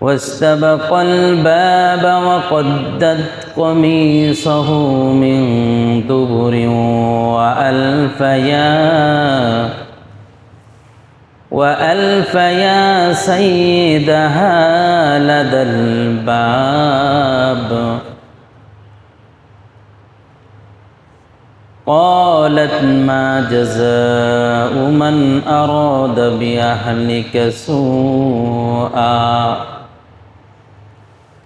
واستبق الباب وقدت قميصه من دبر وألف يا وألف يا سيدها لدى الباب. قالت ما جزاء من أراد بأهلك سوءا.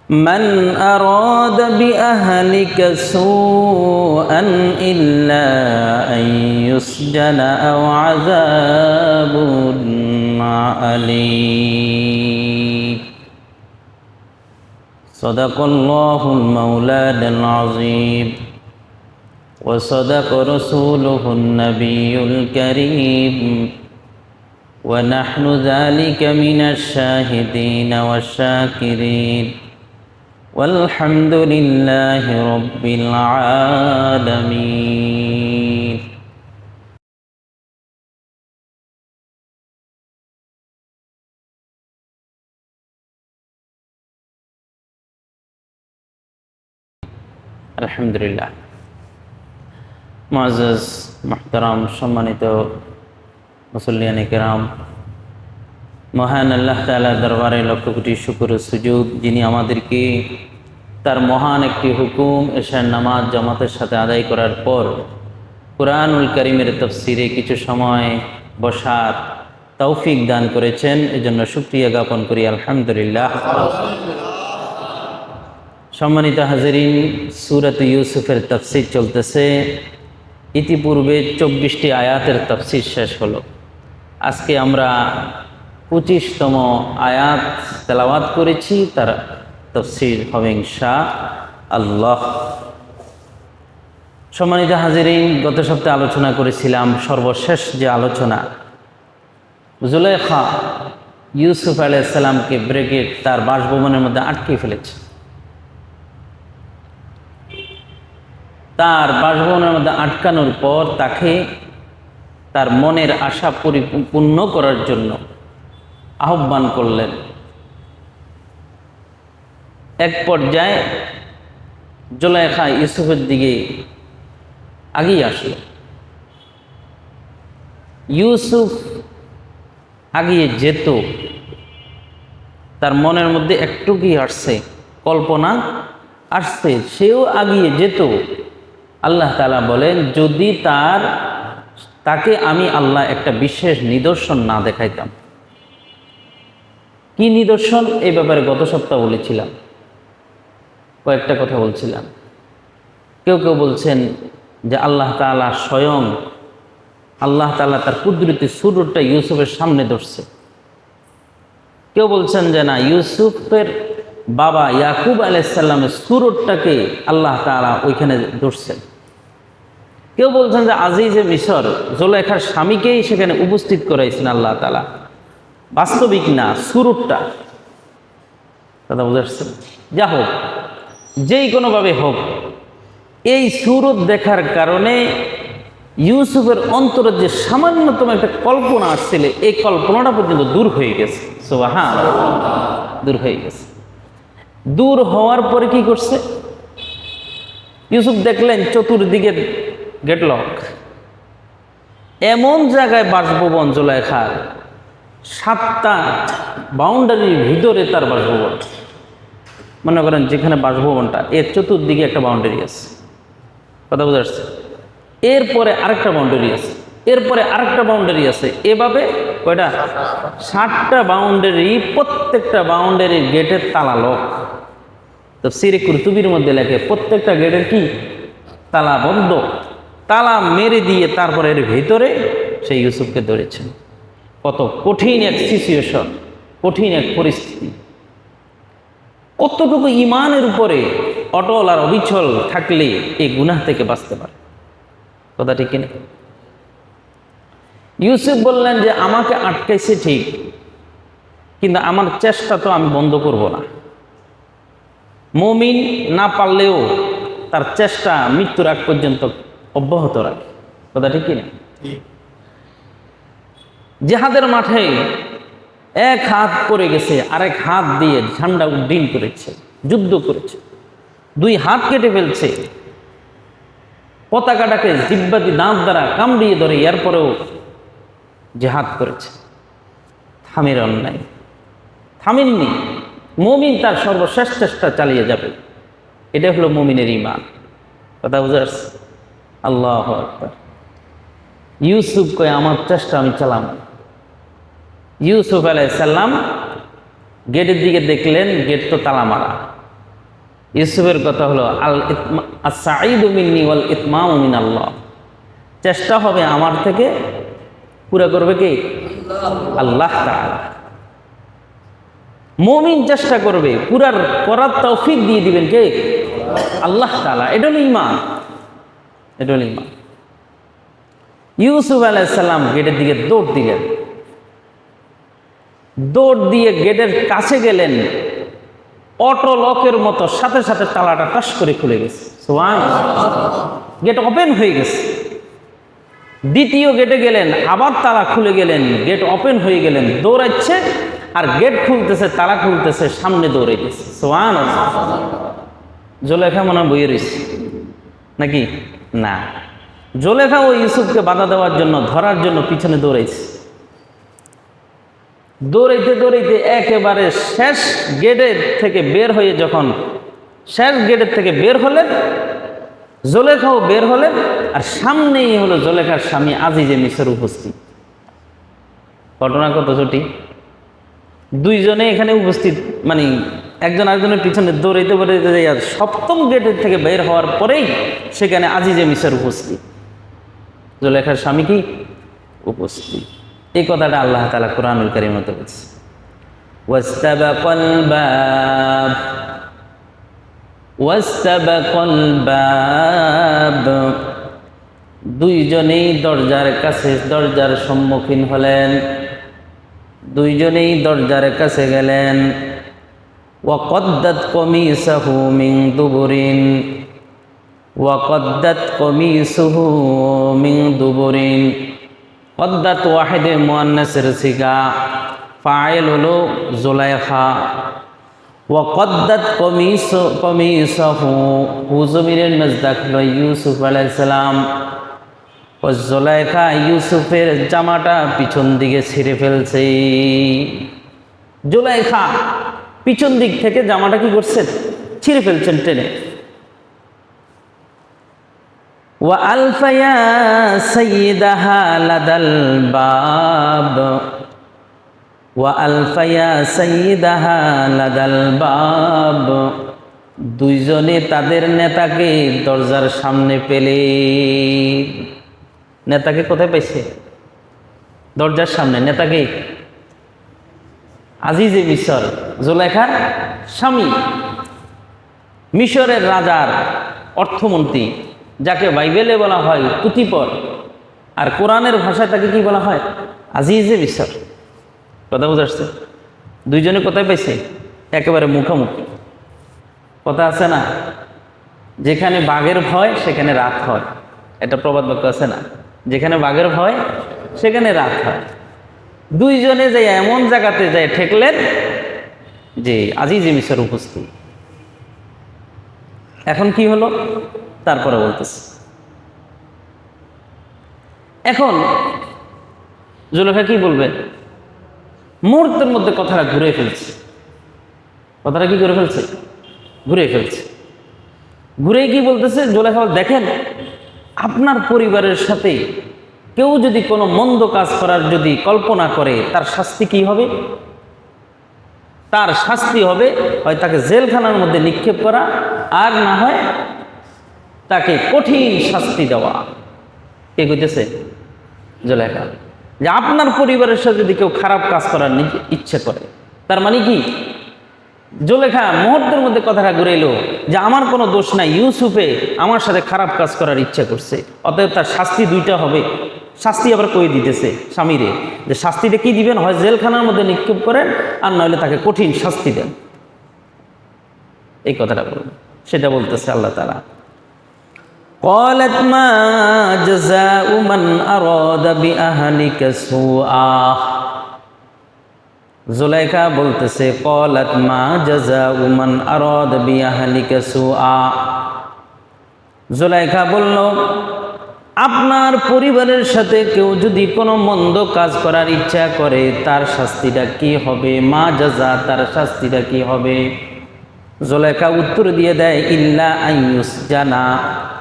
من أراد بأهلك سوءا إلا أن يسجن أو عذاب أليم صدق الله المولانا العظيم. وصدق رسوله النبي الكريم. ونحن ذلك من الشاهدين والشاكرين. والحمد لله رب العالمين আলহামদুলিল্লাহ মাজ মাহতারাম সম্মানিত মুসল্লিয়ান কেরাম মহান আল্লাহ তালা দরবারে লক্ষ কোটি শুকুর সুযোগ, যিনি আমাদেরকে তার মহান একটি হুকুম, এশার নামাজ, জামাতের সাথে আদায় করার পর কোরআনুল করিমের তফসিরে কিছু সময় বসার তৌফিক দান করেছেন। এজন্য সুক্রিয়া জ্ঞাপন করি, আলহামদুলিল্লাহ। সম্মানিত হাজরিন, সুরত ইউসুফের তফসির চলতেছে। ইতিপূর্বে চব্বিশটি আয়াতের তফসির শেষ হলো। আজকে আমরা পঁচিশতম আয়াত তেলাওয়াত করেছি, তার তফসির হবে ইনশা আল্লাহ। সম্মানিত হাজিরিন, গত সপ্তাহে আলোচনা করেছিলাম সর্বশেষ যে আলোচনা জুলেখা ইউসুফ আলাইসাল্লামকে ব্রেকেট তার বাসভবনের মধ্যে আটকে ফেলেছে। তার বাসভবনের মধ্যে আটকানোর পর তাকে তার মনের আশা পরিপূর্ণ করার জন্য আহ্বান করলেন। এক পর্যায়ে জোলাইখা ইউসুফের দিকে আগেই আসলো। ইউসুফ আগিয়ে যেত, তার মনের মধ্যে একটু কি আসছে, কল্পনা আসছে, সেও আগিয়ে যেত। আল্লাহ তালা বলেন, যদি তার, তাকে আমি আল্লাহ একটা বিশেষ নিদর্শন না দেখাইতাম। কি নিদর্শন? এই ব্যাপারে গত সপ্তাহ বলেছিলাম। কয়েকটা কথা বলছিলাম। কেউ কেউ বলছেন যে আল্লাহ তালা স্বয়ং, আল্লাহ তালা তার কুদরতি সুরটা ইউসুফের সামনে ধরছে। কেউ বলছেন যে না, ইউসুফের বাবা ইয়াকুব আলাইসাল্লামের সুরটটাকে আল্লাহ তালা ওইখানে ধরছেন। কেউ বলছেন যে আজিজে মিশর জোলেখার স্বামীকেই সেখানে উপস্থিত করাইছেন আল্লাহ তালা বাস্তবিক না, সুরটটা। কথা বুঝাচ্ছেন যা হোক, যেই কোনোভাবে হোক, এই সুরত দেখার কারণে ইউসুফের অন্তরে যে সামান্যতম একটা কল্পনা আসছিল, এই কল্পনাটা পর্যন্ত দূর হয়ে গেছে। সো হ্যাঁ দূর হয়ে গেছে। দূর হওয়ার পরে কি করছে? ইউসুফ দেখলেন চতুর্দিকে গেটলক। এমন জায়গায় বাসভবন জোলাইখার। সাতটা বাউন্ডারির ভিতরে তার বাসভবন। মনে করেন যেখানে বাসভবনটা, এর চতুর্দিকে একটা বাউন্ডারি আছে। কথা বোঝা যাচ্ছে? এরপরে আরেকটা বাউন্ডারি আছে। এরপরে আরেকটা বাউন্ডারি আছে। এভাবে কয়টা? ষাটটা বাউন্ডারি প্রত্যেকটা বাউন্ডারির গেটের তালা লক তো সিরে কুরতুবির মধ্যে লেখে, প্রত্যেকটা গেটের কি? তালা বন্ধ। তালা মেরে দিয়ে তারপরে এর ভিতরে সেই ইউসুফকে ধরেছেন। কত কঠিন এক সিচুয়েশন কঠিন এক পরিস্থিতি। কতটুকু ইমানের উপরে অটল আর অবিচল থাকলে এই গুনাহ থেকে বাঁচতে পারে? কথা ঠিক কিনা? ইউসুফ বললেন যে, আমাকে আটকাইছে ঠিক, কিন্তু আমার চেষ্টা তো আমি বন্ধ করব না। মমিন না পারলেও তার চেষ্টা মৃত্যুর আগ পর্যন্ত অব্যাহত রাখে। কথা ঠিক কিনা? জেহাদের মাঠে এক হাত পড়ে গেছে, আরেক হাত দিয়ে ঝান্ডা উড্ডীন করেছে, যুদ্ধ করেছে। দুই হাত কেটে ফেলছে। পতাকাটাকে জিব্বাদি দাঁত দ্বারা কামড়িয়ে ধরে এরপরেও জেহাদ করেছে। থামের অন্যায়। থামেননি। মমিন তার সর্বশেষ চেষ্টা চালিয়ে যাবে। এটা হলো মমিনের ইমান কথা বুঝে আসছে? আল্লাহ ইউসুফ কয়ে, আমার চেষ্টা আমি চালাম। ইউসুফ আলাইসাল্লাম গেটের দিকে দেখলেন, গেট তো তালা মারা। ইউসুফের কথা হলো, আল ওয়াল ইতমাম আল্লাহ চেষ্টা হবে আমার থেকে, পুরা করবে কি? আল্লাহ মমিন চেষ্টা করবে, পুরার করার তৌফিক দিয়ে দিবেন কে? আল্লাহ তাআলা। এটা হলো ইমান এটা হলো ইউসুফ আলাইসাল্লাম গেটের দিকে দৌড় দিলেন। দৌড় দিয়ে গেটের কাছে গেলেন। অটো লকের মতো, সাথে সাথে তালাটা টাস করে খুলে গেছে। গেট ওপেন হয়ে গেছে। দ্বিতীয় গেটে গেলেন, আবার তালা খুলে গেলেন, গেট ওপেন হয়ে গেলেন, দৌড়াচ্ছে আর গেট খুলতেছে, তালা খুলতেছে, সামনে দৌড়ে গেছে সোয়ান জলেখা মনে হয় বইয়ে রয়েছে। নাকি? না। জলেখা ও ইউসুফকে বাধা দেওয়ার জন্য, ধরার জন্য পিছনে দৌড়াইছে। দৌড়াইতে দৌড়াইতে একেবারে শেষ গেটের থেকে বের হয়ে যখন শেষ গেটের থেকে বের হলেন, জলেখাও বের হলেন, আর সামনেই হলো জলেখার স্বামী আজিজে মিশর উপস্থিত। ঘটনা কত ছুটি দুইজনে এখানে উপস্থিত মানে একজন আরেকজনের পিছনে দৌড়াইতে দৌড়াইতে যাই আর সপ্তম গেটের থেকে বের হওয়ার পরেই সেখানে আজিজে মিশর উপস্থিত। জলেখার স্বামী কি? উপস্থিত। এই কথাটা আল্লাহ তালা কোরআনুল বলছে। বাব। ওয়াস্তাবাকাল বাব। দুইজনেই দরজার কাছে, দরজার সম্মুখীন হলেন। দুইজনেই দরজার কাছে গেলেন। ওয়াকদ্দাত কমিসাহু মিন দুবুরিন। ওয়াকদ্দাত কমিসুহু মিন দুবুরিন। কদ্দাত ওয়াহিদে মুয়ান্নাসের সিগা ফাইল হলো জুলাইখা ওয়াকদ্দাত কমিস, কমিসাহু হুজমিরের মজদাক হলো ইউসুফ আলাইহিস সালাম ও জুলাইখা ইউসুফের জামাটা পিছন দিকে ছিঁড়ে ফেলছে। জুলাইখা পিছন দিক থেকে জামাটা কি করছেন? ছিঁড়ে ফেলছেন টেনে। আলফায়া বাব। আলফায়া বাব। দুইজনে তাদের নেতাকে দরজার সামনে পেলে। নেতাকে কোথায় পাইছে? দরজার সামনে। নেতাকে? আজিজে মিশর। জোলেখার স্বামী। মিশরের রাজার অর্থমন্ত্রী। যাকে বাইবেলে বলা হয় পুঁথিপর আর কোরআনের ভাষায় তাকে কি বলা হয়? আজিজে মিশর কথা বুঝে আসছে? দুইজনে কোথায় পাইছে? একেবারে মুখোমুখি। কথা আছে না? যেখানে বাঘের ভয়, সেখানে রাত হয়। এটা প্রবাদ বাক্য আছে না? যেখানে বাঘের ভয়, সেখানে রাত হয়। দুইজনে যে এমন জায়গাতে যায় ঠেকলেন, যে আজিজে মিশর উপস্থিত। এখন কি হলো? তারপরে বলতেছে। এখন জুলেখা কি বলবে? মুহূর্তের মধ্যে কথাটা ঘুরে ফেলছে। কথাটা কি করে ফেলছে? ঘুরে ফেলছে। ঘুরে কি বলতেছে? জোলেখা দেখেন, আপনার পরিবারের সাথে কেউ যদি কোনো মন্দ কাজ করার যদি কল্পনা করে, তার শাস্তি কি হবে? তার শাস্তি হবে হয় তাকে জেলখানার মধ্যে নিক্ষেপ করা, আর না হয় তাকে কঠিন শাস্তি দেওয়া। কে কইতেছে? জলেখা যে আপনার পরিবারের সাথে যদি কেউ খারাপ কাজ করার ইচ্ছে করে, তার মানে কি? জলেখা মুহূর্তের মধ্যে কথাটা ঘুরে এলো যে আমার কোনো দোষ নাই, ইউসুফে আমার সাথে খারাপ কাজ করার ইচ্ছা করছে, অতএব তার শাস্তি দুইটা হবে। শাস্তি আবার কই দিতেছে স্বামীরে? যে শাস্তিটা কি দিবেন? হয় জেলখানার মধ্যে নিক্ষেপ করেন, আর নইলে তাকে কঠিন শাস্তি দেন। এই কথাটা বলুন। সেটা বলতেছে আল্লাহ তালা قالت ما جزاء من أراد بأهلك سوءا জুলাইখা বলতেছে কলাত মা জাজা উমান আরদ বিয়াহালিকা সুআ জুলাইখা বলল আপনার পরিবারের সাথে কেউ যদি কোনো মন্দ কাজ করার ইচ্ছা করে তার শাস্তিটা কি হবে মা জাজা তার শাস্তিটা কি হবে জোলেখা উত্তর দিয়ে দেয়, ইল্লা আইয়ুস জানা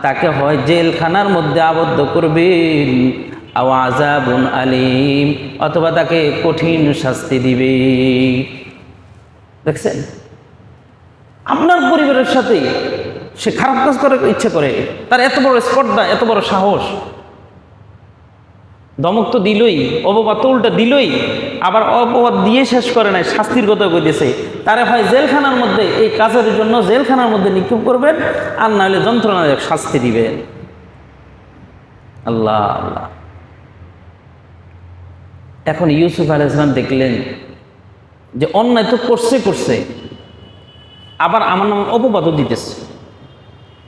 তাকে হয় জেলখানার মধ্যে আবদ্ধ করবেন। আও আজাবুন আলিম, অথবা তাকে কঠিন শাস্তি দিবে দেখছেন? আপনার পরিবারের সাথে সে খারাপ কাজ করার ইচ্ছে করে, তার এত বড় স্পর্ধা, এত বড় সাহস। দমক তো দিলই, অপবাদ তো উল্টা দিলই, আবার অপবাদ দিয়ে শেষ করে নাই, শাস্তির কথা কইতেছে। তারে হয় জেলখানার মধ্যে, এই কাজের জন্য জেলখানার মধ্যে নিক্ষেপ করবেন, আর না হলে যন্ত্রণাদায়ক শাস্তি দিবেন। আল্লাহ আল্লাহ। এখন ইউসুফ আল ইসলাম দেখলেন যে অন্যায় তো করছে করছে। আবার আমার নাম অপবাদও দিতেছে।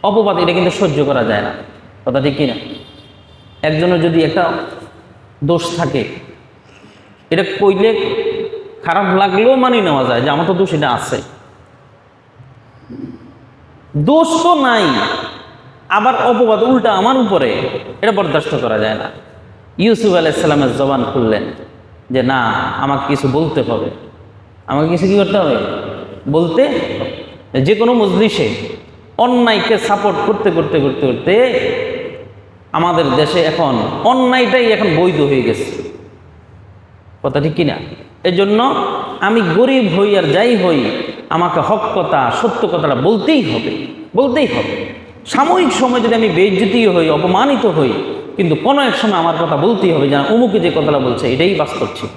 অপবাদ এটা কিন্তু সহ্য করা যায় না। কথা ঠিক কিনা? একজনের যদি একটা দোষ থাকে। এটা কইলে খারাপ লাগলেও মানি নেওয়া যায় যে আমার তো দোষ এটা আছে। দোষ তো নাই, আবার অপবাদ উল্টা আমার উপরে, এটা বরদাস্ত করা যায় না। ইউসুফ আলাইসাল্লামের জবান খুললেন যে না, আমাকে কিছু বলতে হবে। আমাকে কিছু কী করতে হবে? বলতে যে কোনো মজলিসে অন্যায়কে সাপোর্ট করতে করতে করতে করতে আমাদের দেশে এখন অন্যায়টাই এখন বৈধ হয়ে গেছে। কথা ঠিক কিনা? এজন্য আমি গরিব হই আর যাই হই, আমাকে হক কথা, সত্য কথাটা বলতেই হবে বলতেই হবে। সাময়িক সময় যদি আমি বেজ্জিতি হই, অপমানিত হই, কিন্তু কোনো এক সময় আমার কথা বলতেই হবে, যেন অমুকে যে কথাটা বলছে, এটাই বাস ছিল।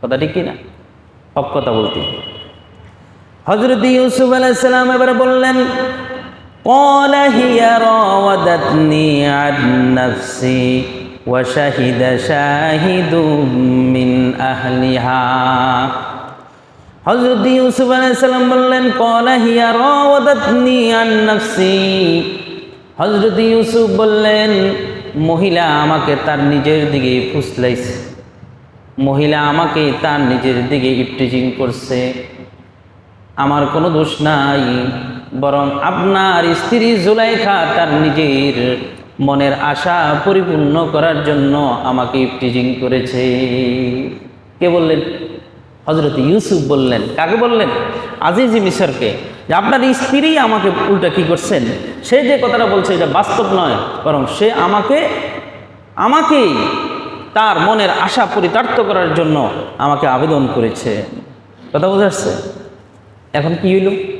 কথা ঠিক কিনা? হক কথা বলতে হজরত ইউসুফ আলাইসালাম এবারে বললেন কলাহিয়া هي راودتني عن نفسي وشهد شاهد من أهلها হজরত ইউসুফ আলাইসাল্লাম বললেন কলা হিয়া রাওয়াদাতনি আন নাফসি হজরত ইউসুফ বললেন মহিলা আমাকে তার নিজের দিকে ফুসলাইছে মহিলা আমাকে তার নিজের দিকে ইপটিজিং করছে আমার কোনো দোষ নাই বরং আপনার স্ত্রী জুলাইখা তার নিজের মনের আশা পরিপূর্ণ করার জন্য আমাকে ইফটিজিং করেছে। কে বললেন? হজরত ইউসুফ বললেন। কাকে বললেন? আজিজ মিশরকে যে আপনার স্ত্রী আমাকে উল্টা কি করছেন? সে যে কথাটা বলছে এটা বাস্তব নয়, বরং সে আমাকে আমাকেই তার মনের আশা পরিতার্থ করার জন্য আমাকে আবেদন করেছে। কথা বোঝা যাচ্ছে? এখন কি হইল?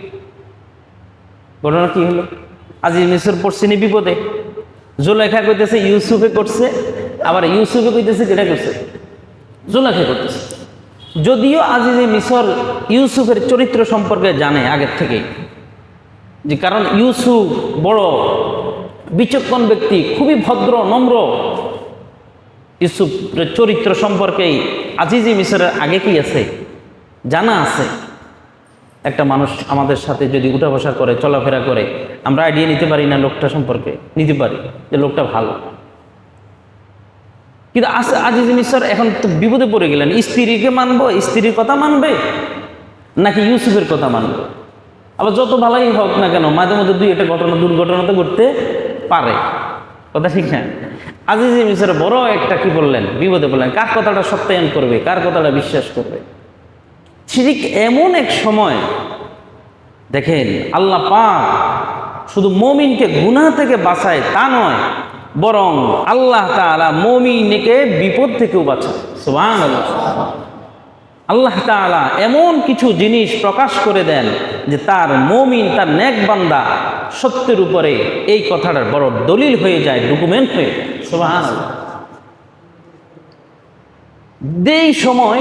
ঘটনা কি হলো? আজি মিশর পড়ছিনি বিপদে। জোলেখা কইতেছে ইউসুফে করছে আবার ইউসুফে কইতেছে কেটা করছে জোলেখা করতেছে। যদিও আজিজে মিশর ইউসুফের চরিত্র সম্পর্কে জানে আগের থেকে যে কারণ ইউসুফ বড় বিচক্ষণ ব্যক্তি, খুবই ভদ্র, নম্র। ইউসুফের চরিত্র সম্পর্কেই আজিজি মিশরের আগে কি আছে, জানা আছে। একটা মানুষ আমাদের সাথে যদি উঠা বসা করে, চলাফেরা করে, আমরা আইডিয়া নিতে পারি না লোকটা সম্পর্কে। নিতে পারি যে লোকটা ভালো। কিন্তু আজ আজিজ মিশর এখন তো বিপদে পড়ে গেলেন। স্ত্রীকে মানবো, স্ত্রীর কথা মানবে, নাকি ইউসুফের কথা মানবে? আবার যত ভালোই হোক না কেন, মাঝে মধ্যে দুই একটা ঘটনা, দুর্ঘটনা তো ঘটতে পারে। কথা ঠিক না? আজিজ মিশর বড় একটা কি বললেন? বিপদে বললেন কার কথাটা সত্যায়ন করবে? কার কথাটা বিশ্বাস করবে? ঠিক এমন এক সময়, দেখেন, আল্লাহ পাক শুধু মমিনকে গুনাহ থেকে বাঁচায় তা নয়, বরং আল্লাহ তাআলা মমিনকে বিপদ থেকেও বাঁচায়। আল্লাহ তাআলা এমন কিছু জিনিস প্রকাশ করে দেন যে তার মমিন, তার নেক বান্দা সত্যের উপরে এই কথাটার বড় দলিল হয়ে যায় ডকুমেন্ট হয়ে যায়। সময়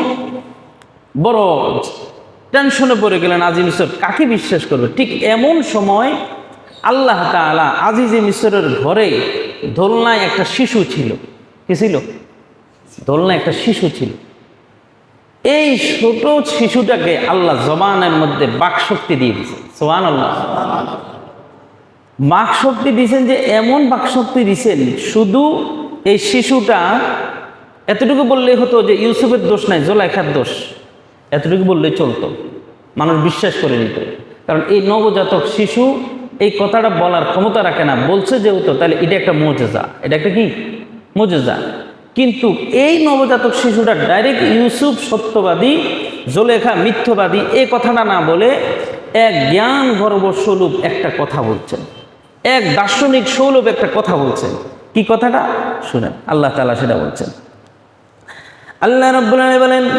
বড় টেনশনে পড়ে গেলেন আজি মিশর কাকে বিশ্বাস করবে? ঠিক এমন সময় আল্লাহ তাআলা আজিজে মিশরের ঘরে দোলনায় একটা শিশু ছিল। কি ছিল? দোলনা একটা শিশু ছিল। এই ছোট শিশুটাকে আল্লাহ জবানের মধ্যে বাকশক্তি দিয়ে দিয়েছেন। সোহান আল্লাহ বাকশক্তি দিয়েছেন যে এমন বাকশক্তি দিয়েছেন, শুধু এই শিশুটা, এতটুকু বললেই হতো যে ইউসুফের দোষ নাই, জোলাইখার দোষ। এতটুকু বললেই চলতো। মানুষ বিশ্বাস করে নিত। কারণ এই নবজাতক শিশু এই কথাটা বলার ক্ষমতা রাখে না, বলছে যেহেতু, তাহলে এটা একটা মজেজা। এটা একটা কি? মজেজা। কিন্তু এই নবজাতক শিশুটা ডাইরেক্ট ইউসুফ সত্যবাদী, জোলেখা মিথ্যবাদী, এই কথাটা না বলে এক জ্ঞান গর্বস্বরূপ একটা কথা বলছেন। এক দার্শনিক সৌলভ একটা কথা বলছেন। কি কথাটা? শুনেন, আল্লাহ তালা সেটা বলছেন। আল্লাহ রব্বুল বলেন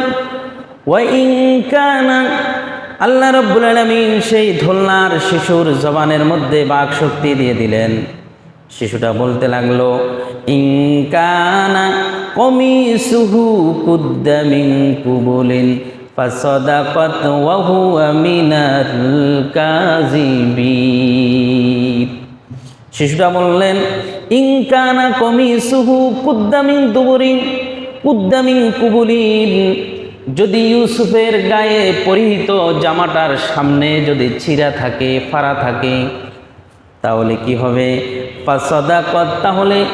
আল্লাহ রব্বুল আলামিন সেই ধোলনার শিশুর জবানের মধ্যে বাক শক্তি দিয়ে দিলেন। শিশুটা বলতে লাগল ইনকানা কমিসুহু কুদ্দামিন কুবুলিন, ফাসাদাকাত ওয়া হুয়া মিনাল শিশুটা বললেন ইনকানা কমিসুহু কুদ্দামিন দুবুরিন কুদ্দামিন কুবুলিন। যদি ইউসুফের গায়ে পরিহিত জামাটার সামনে যদি ছিঁড়া থাকে, ফাড়া থাকে, তাহলে কি হবে? সদাকত তাহলে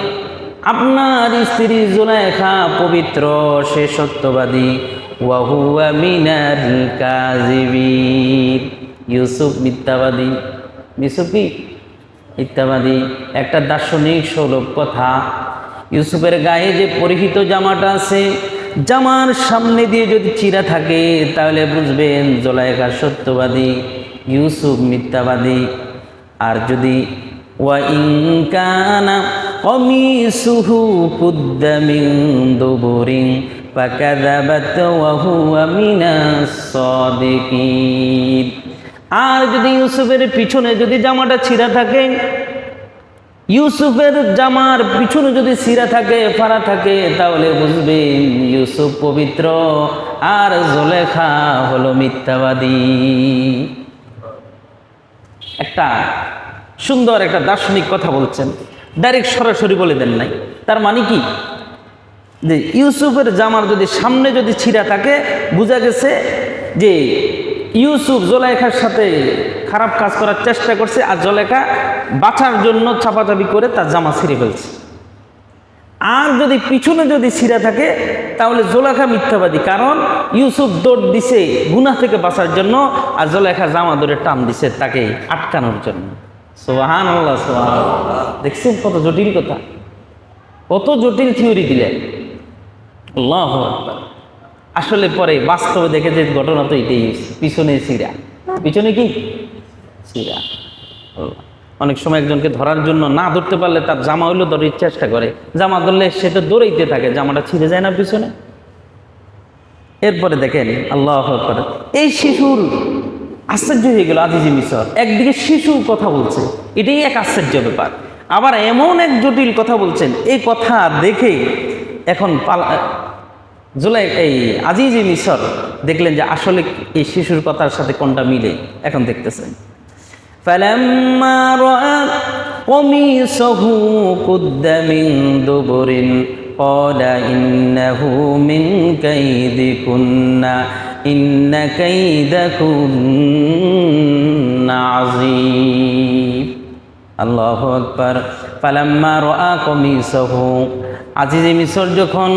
আপনার স্ত্রী জুলাইখা পবিত্র, সে সত্যবাদী। ওয়াহুয়া কাজিবির ইউসুফ মিথ্যাবাদী। ইউসুফ কি? মিথ্যাবাদী। একটা দার্শনিক সৌরভ কথা, ইউসুফের গায়ে যে পরিহিত জামাটা আছে জামার সামনে দিয়ে যদি চিরা থাকে, তাহলে বুঝবেন জোলাইকা সত্যবাদী, ইউসুফ মিথ্যাবাদী। আর যদি ওয়া ইনকানা কমিসুহু কুদ্দামিন দুবুরিন আর যদি ইউসুফের পিছনে যদি জামাটা ছিঁড়া থাকে ইউসুফের জামার পিছনে যদি সিরা থাকে, ফাড়া থাকে, তাহলে বুঝবেন ইউসুফ পবিত্র আর জলেখা হলো মিথ্যাবাদী। একটা সুন্দর একটা দার্শনিক কথা বলছেন। ডাইরেক্ট সরাসরি বলে দেন নাই। তার মানে কি? যে ইউসুফের জামার যদি সামনে যদি ছিঁড়া থাকে, বোঝা গেছে যে ইউসুফ জোলাইখার সাথে খারাপ কাজ করার চেষ্টা করছে আর জলেখা বাঁচার জন্য চাপাচাপি করে তার জামা ছিঁড়ে ফেলছে। আর যদি পিছনে যদি ছিঁড়া থাকে, তাহলে জোলেখা মিথ্যাবাদী। কারণ ইউসুফ দৌড় দিছে গুনা থেকে বাঁচার জন্য আর জোলেখা জামা ধরে টান দিছে তাকে আটকানোর জন্য। সোহান আল্লাহ সোহান দেখছেন কত জটিল কথা? কত জটিল থিওরি দিলেন। আল্লাহ আসলে পরে বাস্তবে দেখে যে ঘটনা তো এটাই পিছনে সিরা পিছনে কি? সিরা অনেক সময় একজনকে ধরার জন্য না ধরতে পারলে তার জামা হইলেও ধরার চেষ্টা করে। জামা ধরলে সে তো দৌড়াইতে থাকে, জামাটা ছিঁড়ে যায় না পিছনে। এরপরে দেখেন, আল্লাহ। এই শিশুর আশ্চর্য হয়ে গেল আজিজি মিশর একদিকে শিশু কথা বলছে, এটাই এক আশ্চর্য ব্যাপার। আবার এমন এক জটিল কথা বলছেন, এই কথা দেখে এখন পালা জুলাই এই আজিজি মিশর দেখলেন যে আসলে এই শিশুর কথার সাথে কোনটা মিলে। এখন দেখতেছেন। فلما رأى قميصه قد من دبر قال إنه من كيدكن إن كيدكن عظيم আল্লাহ আকবার ফালাম্মা রআ কমিসহু আজিজে মিশর যখন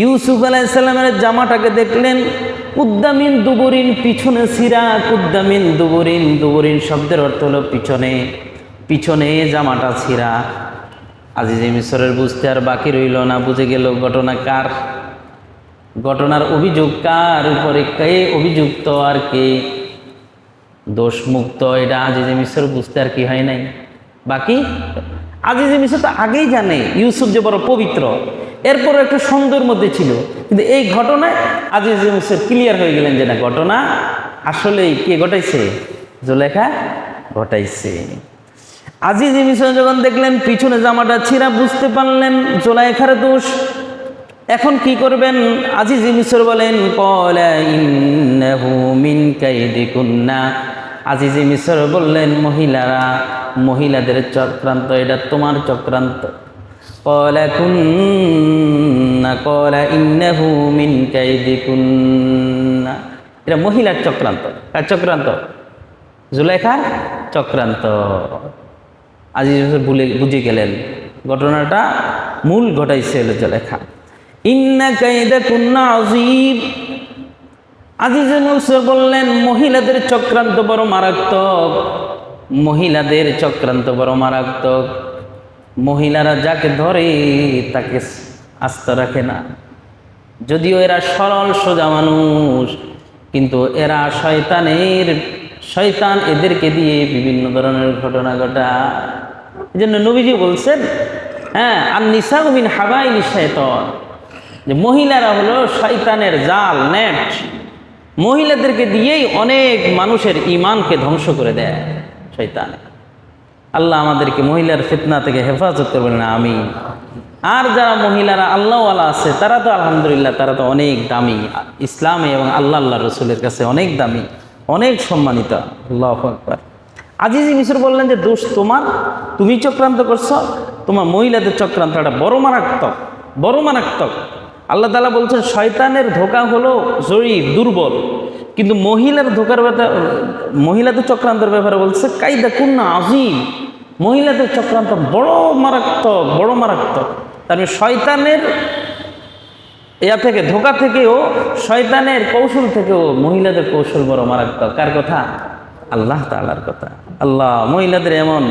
ইউসুফ আলাইসাল্লামের জামাটাকে দেখলেন কুদ্দামিন দুবরিন পিছনে সিরা, কুদ্দামিন দুবরিন দুবরিন শব্দের অর্থ হলো পিছনে পিছনে জামাটা ছিঁড়া আজিজে মিশরের বুঝতে আর বাকি রইল না, বুঝে গেল ঘটনা কার? ঘটনার অভিযোগ কার উপরে কে অভিযুক্ত আর কে? দোষমুক্ত, এটা আজিজে মিশর বুঝতে আর কি হয় নাই? বাকি? আজিজে মিশর তো আগেই জানে, ইউসুফ যে বড় পবিত্র এরপর একটু সন্দেহের মধ্যে ছিল। কিন্তু এই ঘটনায় আজিজে মিশর ক্লিয়ার হয়ে গেলেন যে না, ঘটনা আসলেই কে ঘটাইছে? জোলেখা ঘটাইছে। আজিজে মিশর যখন দেখলেন পিছনে জামাটা ছিঁড়া, বুঝতে পারলেন জোলাইখার দোষ। এখন কি করবেন? আজিজ মিশর বলেন আজিজ মিশর বললেন, মহিলারা, মহিলাদের চক্রান্ত, এটা তোমার চক্রান্ত। কলা কুন্না কলা ইন্নাহু মিন কাইদিকুন্না এটা মহিলার চক্রান্ত। কার চক্রান্ত? জুলাইখার চক্রান্ত। আজিজ ভুলে, বুঝে গেলেন। ঘটনাটা মূল ঘটাইছে জুলাইখা। ইন্না কাইদা কুন্না আজিব আজিজ মুলসর বললেন, মহিলাদের চক্রান্ত বড় মারাত্মক। মহিলাদের চক্রান্ত বড় মারাত্মক। মহিলারা যাকে ধরে তাকে আস্ত রাখে না। যদিও এরা সরল, সোজা মানুষ, কিন্তু এরা শয়তানের, শয়তান এদেরকে দিয়ে বিভিন্ন ধরনের ঘটনা ঘটা এই জন্য নবীজি বলছেন হ্যাঁ আর নিসাগুমিন হাবাই নিশায়তন যে মহিলারা হলো শয়তানের জাল, নেট। মহিলাদেরকে দিয়েই অনেক মানুষের ইমানকে ধ্বংস করে দেয় শৈতান আল্লাহ আমাদেরকে মহিলার ফিতনা থেকে হেফাজত করবেন না আমি আর যারা মহিলারা আল্লাহওয়ালা আছে, তারা তো আলহামদুলিল্লাহ তারা তো অনেক দামি। ইসলামে এবং আল্লাহ আল্লাহ রসুলের কাছে অনেক দামি, অনেক সম্মানিত। আল্লাহ আকবর। আজিজি মিশর বললেন যে, দোষ তোমার, তুমি চক্রান্ত করছ, তোমার মহিলাদের চক্রান্ত একটা বড় মারাত্মক বড় মারাত্মক। আল্লাহ তালা বলছেন, শয়তানের ধোকা হলো জয়ীফ দুর্বল। কিন্তু মহিলার ধোকার ব্যাপারে মহিলাদের চক্রান্তের ব্যাপারে বলছে কাইদা কুন্না আজিম মহিলাদের চক্রান্ত বড় মারাত্মক বড় মারাত্মক। তার মানে শয়তানের ইয়া থেকে, ধোকা থেকেও, শয়তানের কৌশল থেকেও মহিলাদের কৌশল বড় মারাত্মক। কার কথা? আল্লাহ তালার কথা। আল্লাহ, মহিলাদের এমন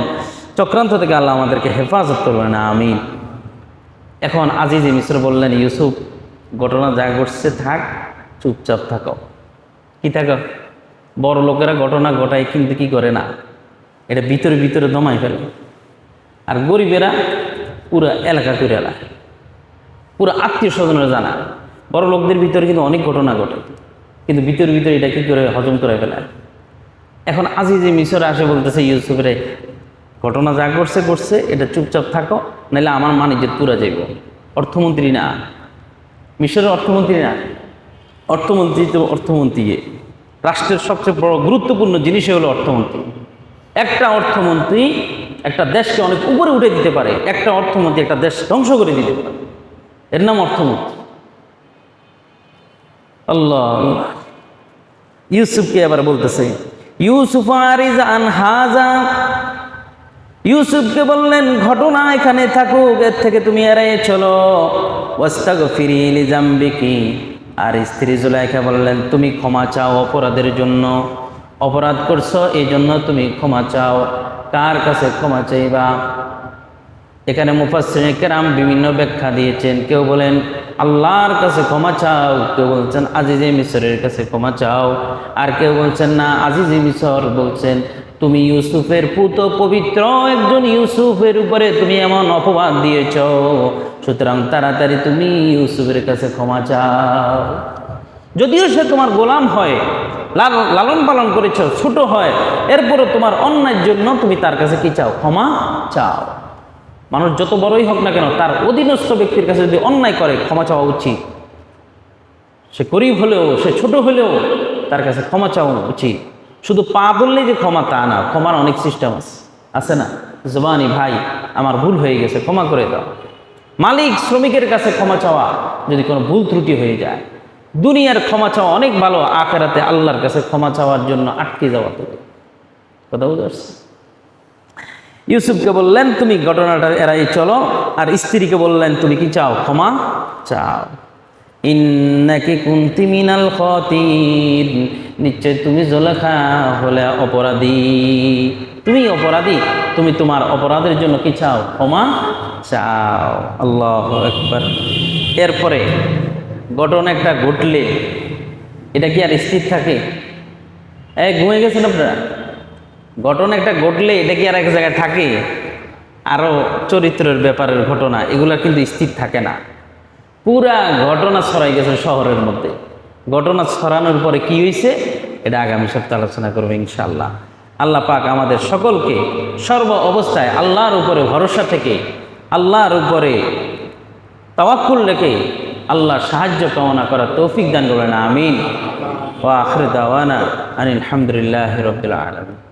চক্রান্ত থেকে আল্লাহ আমাদেরকে হেফাজত করবে না আমি এখন আজিজি মিশ্র বললেন, ইউসুফ, ঘটনা যা ঘটছে থাক, চুপচাপ থাকো। কি থাকো বড় লোকেরা ঘটনা ঘটায়, কিন্তু কি করে না? এটা ভিতরে ভিতরে দমাই ফেলে। আর গরিবেরা পুরো এলাকা করে এলা। পুরো আত্মীয় স্বজনের জানা। বড় লোকদের ভিতরে কিন্তু অনেক ঘটনা ঘটে। কিন্তু ভিতরে ভিতরে এটা কি করে হজম করে ফেলে? এখন আজিজি মিশরে আসে বলতেছে ইউসুফরে ঘটনা যা করছে করছে এটা চুপচাপ থাকো নাহলে আমার মানিজ্যের পুরা যাইব। অর্থমন্ত্রী না। মিশরের অর্থমন্ত্রী না। অর্থমন্ত্রী তো অর্থমন্ত্রী রাষ্ট্রের সবচেয়ে বড় গুরুত্বপূর্ণ জিনিসই হলো অর্থমন্ত্রী। একটা অর্থমন্ত্রী একটা দেশকে অনেক উপরে উঠে দিতে পারে, একটা অর্থমন্ত্রী একটা দেশ ধ্বংস করে দিতে পারে। এর নাম অর্থমন্ত্রী। আল্লাহ। ইউসুফকে আবার বলতেছে, ইউসুফ আরিজ আন হাজা। ইউসুফকে বললেন, ঘটনা এখানে থাকুক, এর থেকে তুমি এড়াই চলো। ওয়াস্তাগ ফিরিলি জাম্বিকি। আর স্ত্রী জুলাইখা বললেন, তুমি ক্ষমা চাও অপরাধের জন্য। অপরাধ করছ এই জন্য তুমি ক্ষমা চাও। কার কাছে ক্ষমা চাইবা? এখানে মুফাসিনে কেরাম বিভিন্ন ব্যাখ্যা দিয়েছেন। কেউ বলেন, আল্লাহর কাছে ক্ষমা চাও। কেউ বলছেন, আজিজে মিশরের কাছে ক্ষমা চাও। আর কেউ বলছেন, না, আজিজে মিশর। বলছেন তুমি ইউসুফের পুত পবিত্র, একজন ইউসুফের উপরে তুমি এমন অপবাদ দিয়েছ। সুতরাং তাড়াতাড়ি তুমি ইউসুফের কাছে ক্ষমা চাও। যদিও সে তোমার গোলাম হয়, লাল- লালন পালন করেছ, ছোট হয়, এরপরও তোমার অন্যায়ের জন্য তুমি তার কাছে কি চাও? ক্ষমা চাও। মানুষ যত বড়ই হোক না কেন, তার অধীনস্থ ব্যক্তির কাছে যদি অন্যায় করে, ক্ষমা চাওয়া উচিত। সে গরিব হলেও, সে ছোট হলেও তার কাছে ক্ষমা চাওয়া উচিত। শুধু পা বললেই যে ক্ষমা তা না, ক্ষমার অনেক সিস্টেম আছে। আছে না? জবানি, ভাই, আমার ভুল হয়ে গেছে, ক্ষমা করে দাও। মালিক, শ্রমিকের কাছে ক্ষমা চাওয়া যদি কোনো ভুল ত্রুটি হয়ে যায়। দুনিয়ার ক্ষমা চাওয়া অনেক ভালো, আখেরাতে আল্লাহর কাছে ক্ষমা চাওয়ার জন্য আটকে যাওয়া তো। কথা বুঝতে ইউসুফকে বললেন, তুমি ঘটনাটা এড়াই চলো। আর স্ত্রীকে বললেন, তুমি কি চাও? ক্ষমা চাও। ইন্নাকি কুন্তি মিনাল খতিন নিশ্চয় তুমি জলেখা হলে অপরাধী। তুমি অপরাধী, তুমি তোমার অপরাধের জন্য কি চাও? ক্ষমা চাও। আল্লাহ একবার এরপরে ঘটনা একটা ঘটলে, এটা কি আর স্থির থাকে? এই ঘুমিয়ে গেছেন আপনারা? ঘটনা একটা ঘটলে এটা কি আর এক জায়গায় থাকে? আরও চরিত্রের ব্যাপারের ঘটনা, এগুলো কিন্তু স্থির থাকে না। পুরা ঘটনা ছড়াই গেছে শহরের মধ্যে। ঘটনা ছড়ানোর পরে কি হয়েছে এটা আগামী সপ্তাহে আলোচনা করব ইনশাল্লাহ আল্লাহ পাক আমাদের সকলকে সর্ব অবস্থায় আল্লাহর উপরে ভরসা থেকে, আল্লাহর উপরে তাওয়াক্কুল রেখে আল্লাহর সাহায্য কামনা করার তৌফিক দান করবেন আমিন। ও দাওয়ানা আনিল আলহামদুলিল্লাহ রবিল আলমিন।